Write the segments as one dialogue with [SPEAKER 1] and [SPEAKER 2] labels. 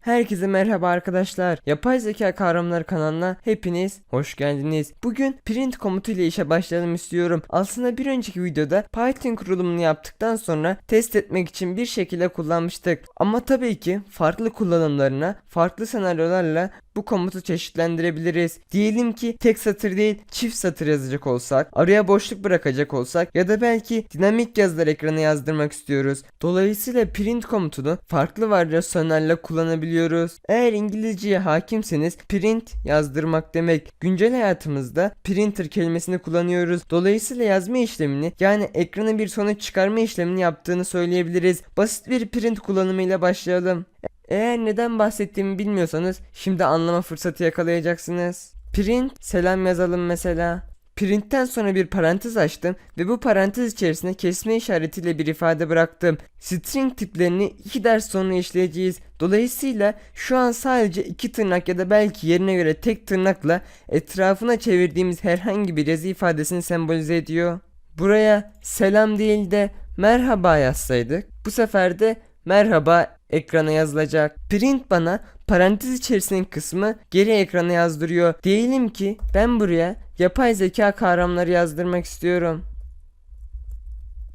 [SPEAKER 1] Herkese merhaba arkadaşlar. Yapay zeka kavramları kanalına hepiniz hoş geldiniz. Bugün print komutu ile işe başlayalım istiyorum. Aslında bir önceki videoda Python kurulumunu yaptıktan sonra test etmek için bir şekilde kullanmıştık. Ama tabii ki farklı kullanımlarına, farklı senaryolarla bu komutu çeşitlendirebiliriz. Diyelim ki tek satır değil çift satır yazacak olsak, araya boşluk bırakacak olsak ya da belki dinamik yazılar ekrana yazdırmak istiyoruz. Dolayısıyla print komutunu farklı varyasyonlarla kullanabiliyoruz. Eğer İngilizceye hakimseniz print yazdırmak demek. Güncel hayatımızda printer kelimesini kullanıyoruz. Dolayısıyla yazma işlemini yani ekrana bir sonuç çıkarma işlemini yaptığını söyleyebiliriz. Basit bir print kullanımıyla başlayalım. Eğer neden bahsettiğimi bilmiyorsanız şimdi anlama fırsatı yakalayacaksınız. Print selam yazalım mesela. Printten sonra bir parantez açtım ve bu parantez içerisine kesme işaretiyle bir ifade bıraktım. String tiplerini iki ders sonra işleyeceğiz. Dolayısıyla şu an sadece iki tırnak ya da belki yerine göre tek tırnakla etrafına çevirdiğimiz herhangi bir yazı ifadesini sembolize ediyor. Buraya selam değil de merhaba yazsaydık bu sefer de merhaba ekrana yazılacak. Print bana parantez içerisinin kısmı geri ekrana yazdırıyor. Diyelim ki ben buraya yapay zeka kavramları yazdırmak istiyorum.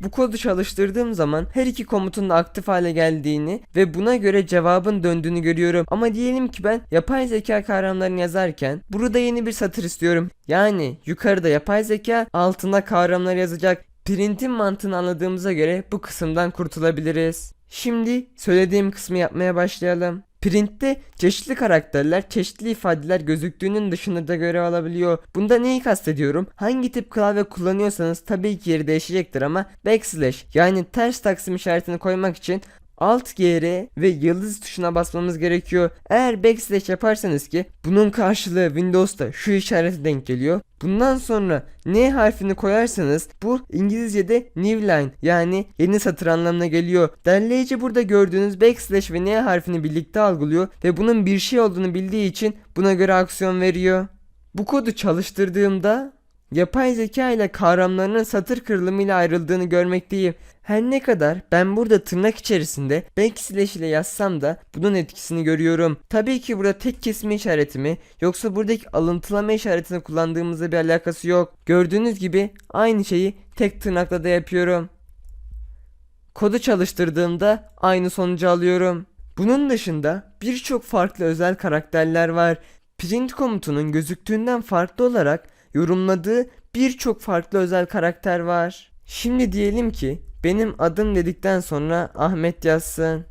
[SPEAKER 1] Bu kodu çalıştırdığım zaman her iki komutun da aktif hale geldiğini ve buna göre cevabın döndüğünü görüyorum. Ama diyelim ki ben yapay zeka kavramlarını yazarken burada yeni bir satır istiyorum. Yani yukarıda yapay zeka altında kavramlar yazacak. Print'in mantığını anladığımıza göre bu kısımdan kurtulabiliriz. Şimdi söylediğim kısmı yapmaya başlayalım. Print'te çeşitli karakterler, çeşitli ifadeler gözüktüğünün dışında da görev alabiliyor. Bunda neyi kastediyorum? Hangi tip klavye kullanıyorsanız tabii ki yeri değişecektir ama backslash yani ters taksim işaretini koymak için Alt GR ve yıldız tuşuna basmamız gerekiyor. Eğer backslash yaparsanız ki bunun karşılığı Windows'ta şu işarete denk geliyor. Bundan sonra N harfini koyarsanız bu İngilizce'de new line yani yeni satır anlamına geliyor. Derleyici burada gördüğünüz backslash ve N harfini birlikte algılıyor ve bunun bir şey olduğunu bildiği için buna göre aksiyon veriyor. Bu kodu çalıştırdığımda yapay zeka ile kavramlarının satır kırılımıyla ayrıldığını görmekteyim. Her ne kadar ben burada tırnak içerisinde backslash ile yazsam da bunun etkisini görüyorum. Tabii ki burada tek kesme işareti mi yoksa buradaki alıntılama işaretini kullandığımızda bir alakası yok. Gördüğünüz gibi aynı şeyi tek tırnakla da yapıyorum. Kodu çalıştırdığımda aynı sonucu alıyorum. Bunun dışında birçok farklı özel karakterler var. Print komutunun gözüktüğünden farklı olarak yorumladığı birçok farklı özel karakter var. Şimdi diyelim ki benim adım dedikten sonra Ahmet yazsın.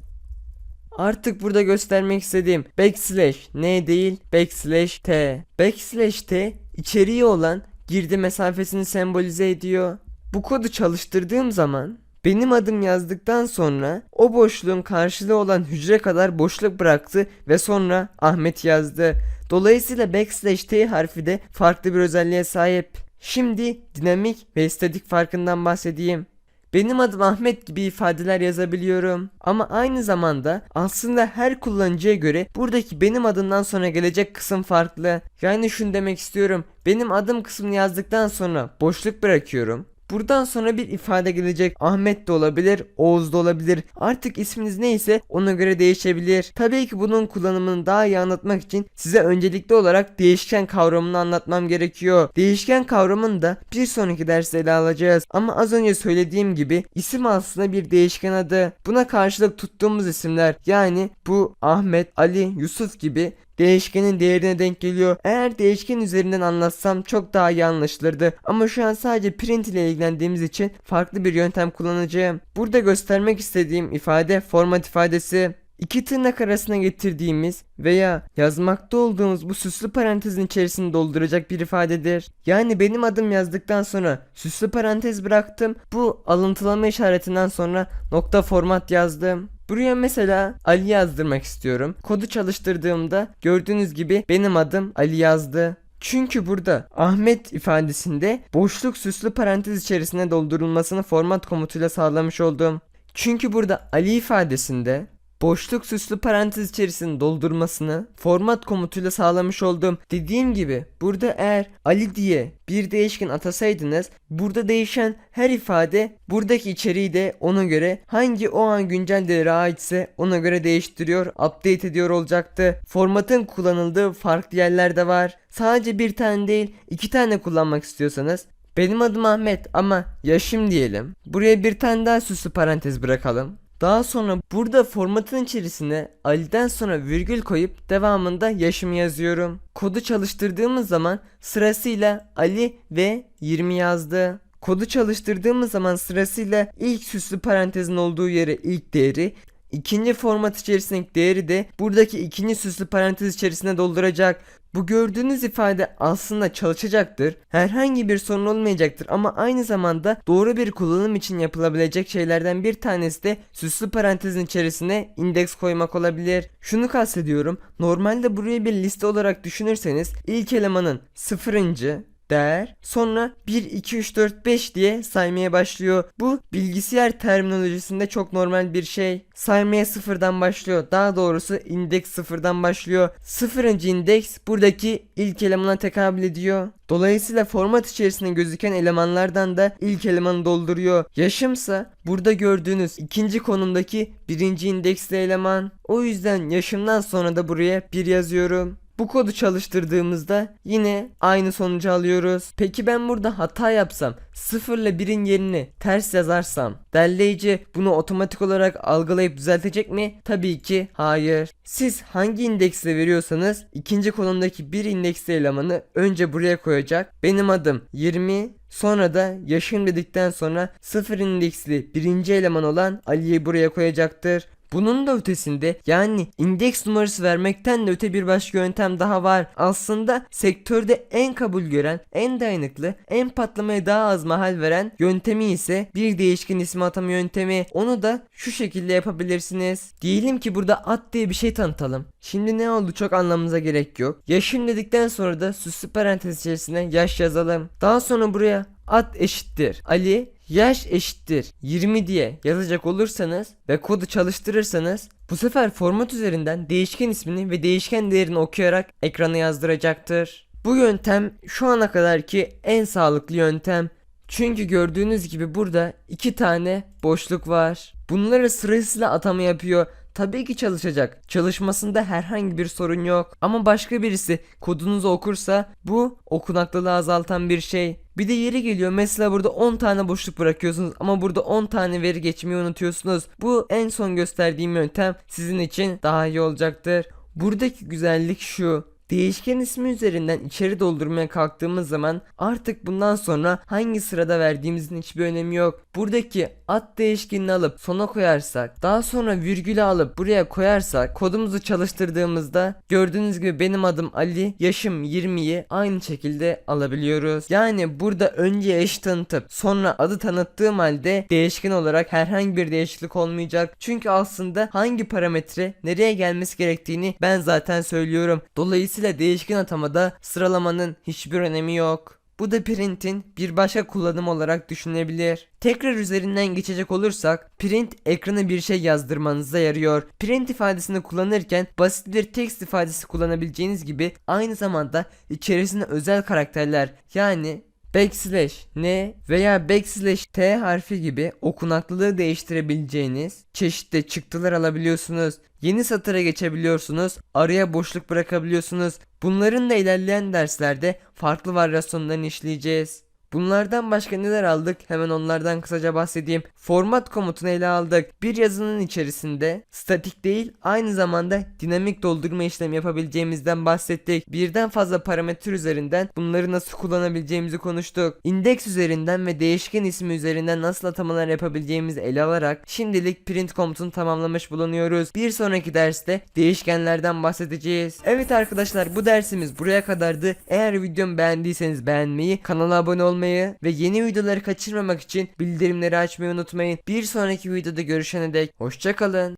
[SPEAKER 1] Artık burada göstermek istediğim backslash n değil backslash t. Backslash t içeriği olan girdi mesafesini sembolize ediyor. Bu kodu çalıştırdığım zaman benim adım yazdıktan sonra o boşluğun karşılığı olan hücre kadar boşluk bıraktı ve sonra Ahmet yazdı. Dolayısıyla backslash t harfi de farklı bir özelliğe sahip. Şimdi dinamik ve estetik farkından bahsedeyim. Benim adım Ahmet gibi ifadeler yazabiliyorum. Ama aynı zamanda aslında her kullanıcıya göre buradaki benim adımdan sonra gelecek kısım farklı. Yani şunu demek istiyorum. Benim adım kısmını yazdıktan sonra boşluk bırakıyorum. Buradan sonra bir ifade gelecek. Ahmet de olabilir, Oğuz da olabilir. Artık isminiz neyse ona göre değişebilir. Tabii ki bunun kullanımını daha iyi anlatmak için size öncelikli olarak değişken kavramını anlatmam gerekiyor. Değişken kavramını da bir sonraki derste ele alacağız. Ama az önce söylediğim gibi isim aslında bir değişken adı. Buna karşılık tuttuğumuz isimler yani bu Ahmet, Ali, Yusuf gibi değişkenin değerine denk geliyor. Eğer değişken üzerinden anlatsam çok daha iyi anlaşılırdı. Ama şu an sadece print ile ilgilendiğimiz için farklı bir yöntem kullanacağım. Burada göstermek istediğim ifade format ifadesi. İki tırnak arasına getirdiğimiz veya yazmakta olduğumuz bu süslü parantezin içerisini dolduracak bir ifadedir. Yani benim adım yazdıktan sonra süslü parantez bıraktım. Bu alıntılama işaretinden sonra nokta format yazdım. Buraya mesela Ali yazdırmak istiyorum. Kodu çalıştırdığımda gördüğünüz gibi benim adım Ali yazdı. Çünkü burada Ahmet ifadesinde boşluk süslü parantez içerisine doldurulmasını format komutuyla sağlamış oldum. Çünkü burada Ali ifadesinde boşluk süslü parantez içerisini doldurmasını format komutuyla sağlamış oldum. Dediğim gibi burada eğer Ali diye bir değişken atasaydınız burada değişen her ifade buradaki içeriği de ona göre hangi o an güncel değere aitse ona göre değiştiriyor, update ediyor olacaktı. Formatın kullanıldığı farklı yerler de var. Sadece bir tane değil iki tane kullanmak istiyorsanız benim adım Ahmet ama yaşım diyelim. Buraya bir tane daha süslü parantez bırakalım. Daha sonra burada formatın içerisine Ali'den sonra virgül koyup devamında yaşımı yazıyorum. Kodu çalıştırdığımız zaman sırasıyla Ali ve 20 yazdı. Kodu çalıştırdığımız zaman sırasıyla ilk süslü parantezin olduğu yere ilk değeri, ikinci format içerisindeki değeri de buradaki ikinci süslü parantez içerisine dolduracak. Bu gördüğünüz ifade aslında çalışacaktır. Herhangi bir sorun olmayacaktır ama aynı zamanda doğru bir kullanım için yapılabilecek şeylerden bir tanesi de süslü parantezin içerisine indeks koymak olabilir. Şunu kastediyorum. Normalde buraya bir liste olarak düşünürseniz ilk elemanın sıfırıncı, değer sonra 1 2 3 4 5 diye saymaya başlıyor. Bu bilgisayar terminolojisinde çok normal bir şey. Saymaya sıfırdan başlıyor. Daha doğrusu indeks sıfırdan başlıyor. Sıfırıncı indeks buradaki ilk elemana tekabül ediyor. Dolayısıyla format içerisinde gözüken elemanlardan da ilk elemanı dolduruyor. Yaşımsa burada gördüğünüz ikinci konumdaki birinci indeksli eleman. O yüzden yaşımdan sonra da buraya 1 yazıyorum. Bu kodu çalıştırdığımızda yine aynı sonucu alıyoruz. Peki ben burada hata yapsam 0 ile 1'in yerini ters yazarsam derleyici bunu otomatik olarak algılayıp düzeltecek mi? Tabii ki hayır. Siz hangi indeksle veriyorsanız ikinci konumdaki bir indeksli elemanı önce buraya koyacak. Benim adım 20 Sonra da yaşım dedikten sonra 0 indeksli birinci eleman olan Ali'yi buraya koyacaktır. Bunun da ötesinde yani indeks numarası vermekten de öte bir başka yöntem daha var. Aslında sektörde en kabul gören, en dayanıklı, en patlamaya daha az mahal veren yöntemi ise bir değişken ismi atama yöntemi. Onu da şu şekilde yapabilirsiniz. Diyelim ki burada at diye bir şey tanıtalım. Şimdi ne oldu çok anlamamıza gerek yok. Yaşım dedikten sonra da süslü parantez içerisine yaş yazalım. Daha sonra buraya at eşittir. Ali yaş eşittir 20 diye yazacak olursanız ve kodu çalıştırırsanız bu sefer format üzerinden değişken ismini ve değişken değerini okuyarak ekrana yazdıracaktır. Bu yöntem şu ana kadarki en sağlıklı yöntem. Çünkü gördüğünüz gibi burada iki tane boşluk var. Bunları sırasıyla atama yapıyor. Tabii ki çalışacak. Çalışmasında herhangi bir sorun yok. Ama başka birisi kodunuzu okursa bu okunaklılığı azaltan bir şey. Bir de yeri geliyor mesela burada 10 tane boşluk bırakıyorsunuz ama burada 10 tane veri geçmeyi unutuyorsunuz. Bu en son gösterdiğim yöntem sizin için daha iyi olacaktır. Buradaki güzellik şu. Değişken ismi üzerinden içeri doldurmaya kalktığımız zaman artık bundan sonra hangi sırada verdiğimizin hiçbir önemi yok. Buradaki at değişkenini alıp sona koyarsak daha sonra virgülü alıp buraya koyarsak kodumuzu çalıştırdığımızda gördüğünüz gibi benim adım Ali yaşım 20'yi aynı şekilde alabiliyoruz. Yani burada önce eş tanıtıp sonra adı tanıttığım halde değişken olarak herhangi bir değişiklik olmayacak. Çünkü aslında hangi parametre nereye gelmesi gerektiğini ben zaten söylüyorum. Dolayısıyla değişken atamada sıralamanın hiçbir önemi yok. Bu da print'in bir başka kullanım olarak düşünülebilir. Tekrar üzerinden geçecek olursak print ekrana bir şey yazdırmanıza yarıyor. Print ifadesini kullanırken basit bir text ifadesi kullanabileceğiniz gibi aynı zamanda içerisine özel karakterler yani backslash n veya backslash t harfi gibi okunaklılığı değiştirebileceğiniz çeşitli çıktılar alabiliyorsunuz. Yeni satıra geçebiliyorsunuz. Araya boşluk bırakabiliyorsunuz. Bunların da ilerleyen derslerde farklı varyasyonlarını işleyeceğiz. Bunlardan başka neler aldık? Hemen onlardan kısaca bahsedeyim. Format komutunu ele aldık. Bir yazının içerisinde statik değil aynı zamanda dinamik doldurma işlemi yapabileceğimizden bahsettik. Birden fazla parametre üzerinden bunları nasıl kullanabileceğimizi konuştuk. İndeks üzerinden ve değişken ismi üzerinden nasıl atamalar yapabileceğimizi ele alarak şimdilik print komutunu tamamlamış bulunuyoruz. Bir sonraki derste değişkenlerden bahsedeceğiz. Evet arkadaşlar bu dersimiz buraya kadardı. Eğer videomu beğendiyseniz beğenmeyi, kanala abone olmayı ve yeni videoları kaçırmamak için bildirimleri açmayı unutmayın. Bir sonraki videoda görüşene dek hoşçakalın.